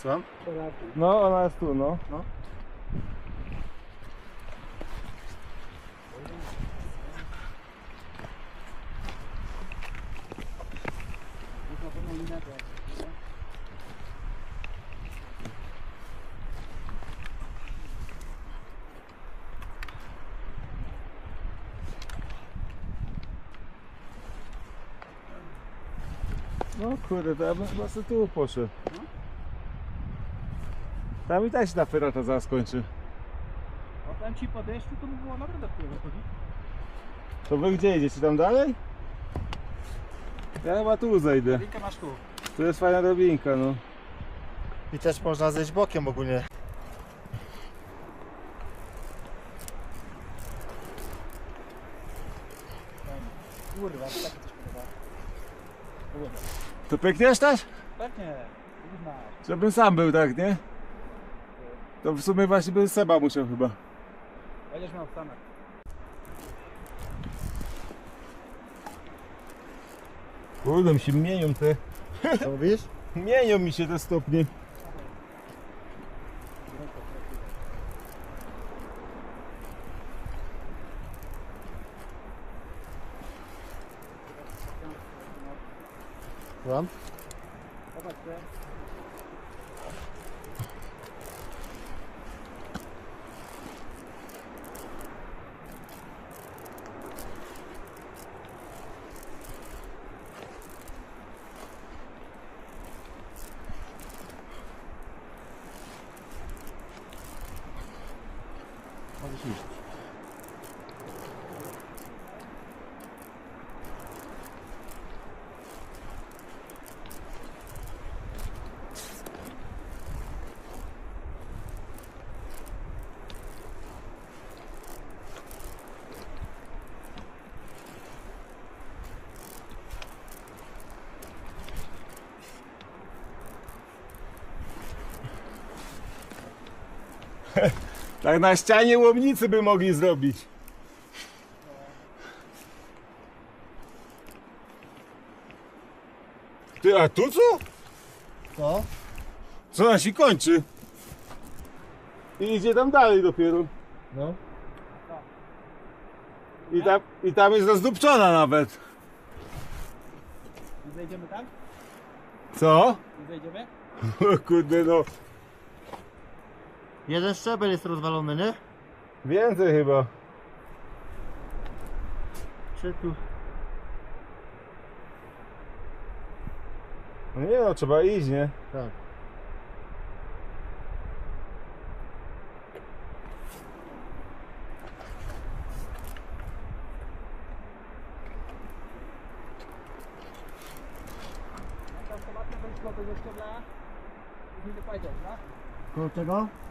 Słucham? No, ona jest tu, no. No. No kurde, to ja bym chyba sobie tu poszedł. Tam i tak się ta ferata zaraz kończy. A tam ci po deszczu to by było naprawdę pływa. To wy gdzie idziecie? Tam dalej? Ja chyba tu zejdę. Linkę masz tu. Tu jest fajna drobinka, no. I też można zejść bokiem ogólnie. Kurwa, to takie coś podoba. Kurwa. To pykniesz też? Pewnie, już masz. Żebym sam był tak, nie? To w sumie właśnie by Seba musiał chyba. Będziesz miał w Stanach. Kurde, mi się mienią te... Co mówisz? Mienią mi się te stopnie. Słucham? Zobacz, Yeah. Tak na ścianie łomnicy by mogli zrobić. Ty, a tu co? Co? Co się kończy? I idzie tam dalej dopiero. No. I tam, i tam jest rozdupczona nawet. Nie zejdziemy tam? Co? Nie zejdziemy? O kurde no. Jeden szczebel jest rozwalony, nie? Więcej chyba. Czy tu? No nie no, trzeba iść, nie? Tak. Koło czego?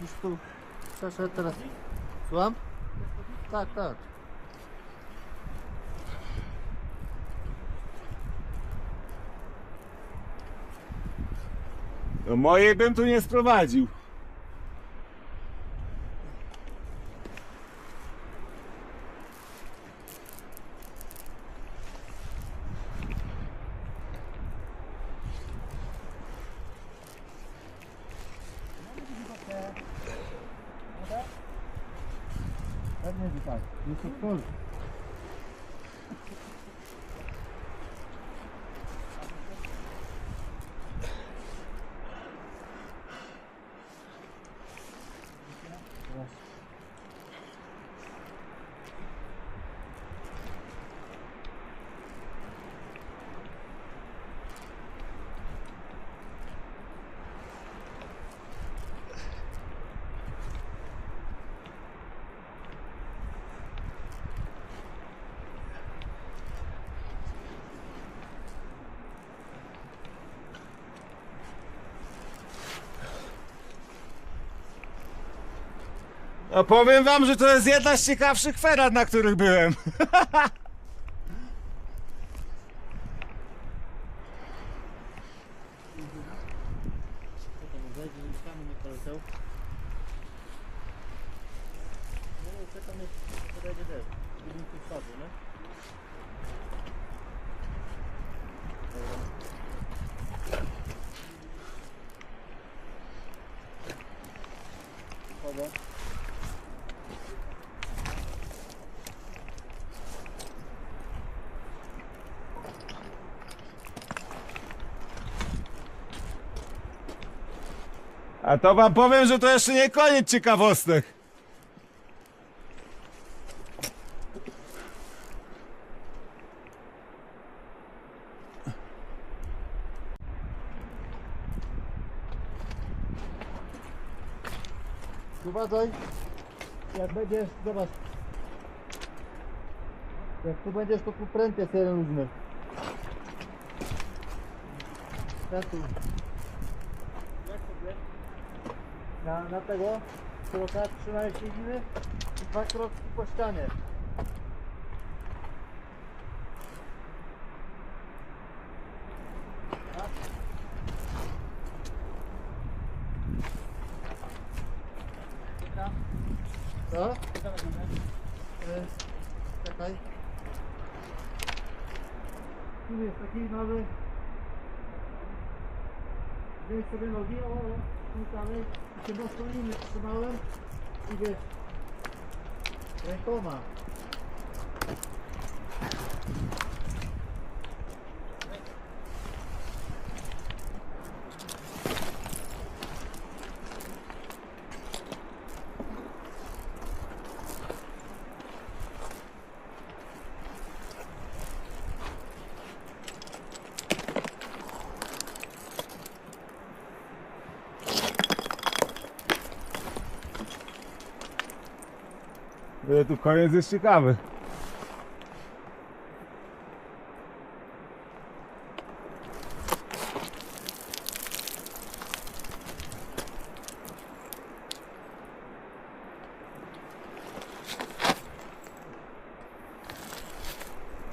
już tu przeszedł teraz. Słucham? Tak, tak. No mojej bym tu nie sprowadził. Pewnie, że tak. No powiem wam, że to jest jedna z ciekawszych ferad, na których byłem. Czekamy, podejdzie. A to wam powiem, że to jeszcze nie koniec ciekawostek. Uważaj, jak będziesz, zobacz. Jak tu będziesz, to tu pręt jest jeden różny. Ja tu. Na, na tego kroka trzymaj siedzimy i dwa kroki po ścianie. Co? E, Czekaj. Tu jest taki mały. Weź sobie nogi, o, o. I się mocno liny trzymałem. I wiesz. Rękoma. Ale tu koniec jest ciekawy.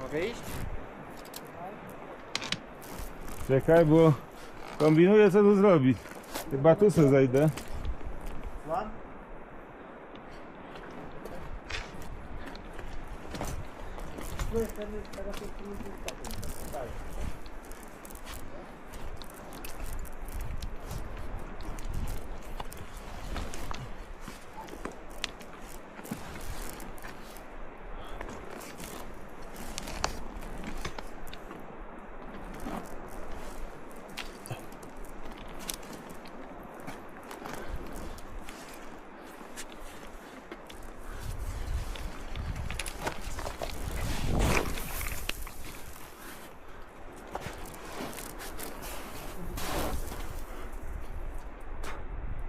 Mogę iść? Czekaj, bo kombinuję co tu zrobić. Chyba tu sobie. Słucham? Tu jest ten, teraz jest tu Tak.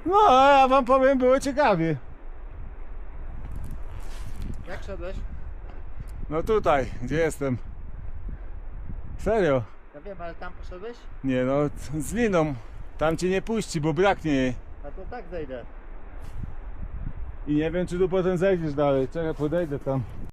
No, a ja wam powiem, było ciekawie. Jak szedłeś? No tutaj, gdzie jestem. Serio? Ja wiem, ale tam poszedłeś? Nie no, z liną. Tam cię nie puści, bo braknie jej. A to tak zejdę. I nie wiem, czy tu potem zejdziesz dalej. Czekaj, podejdę tam.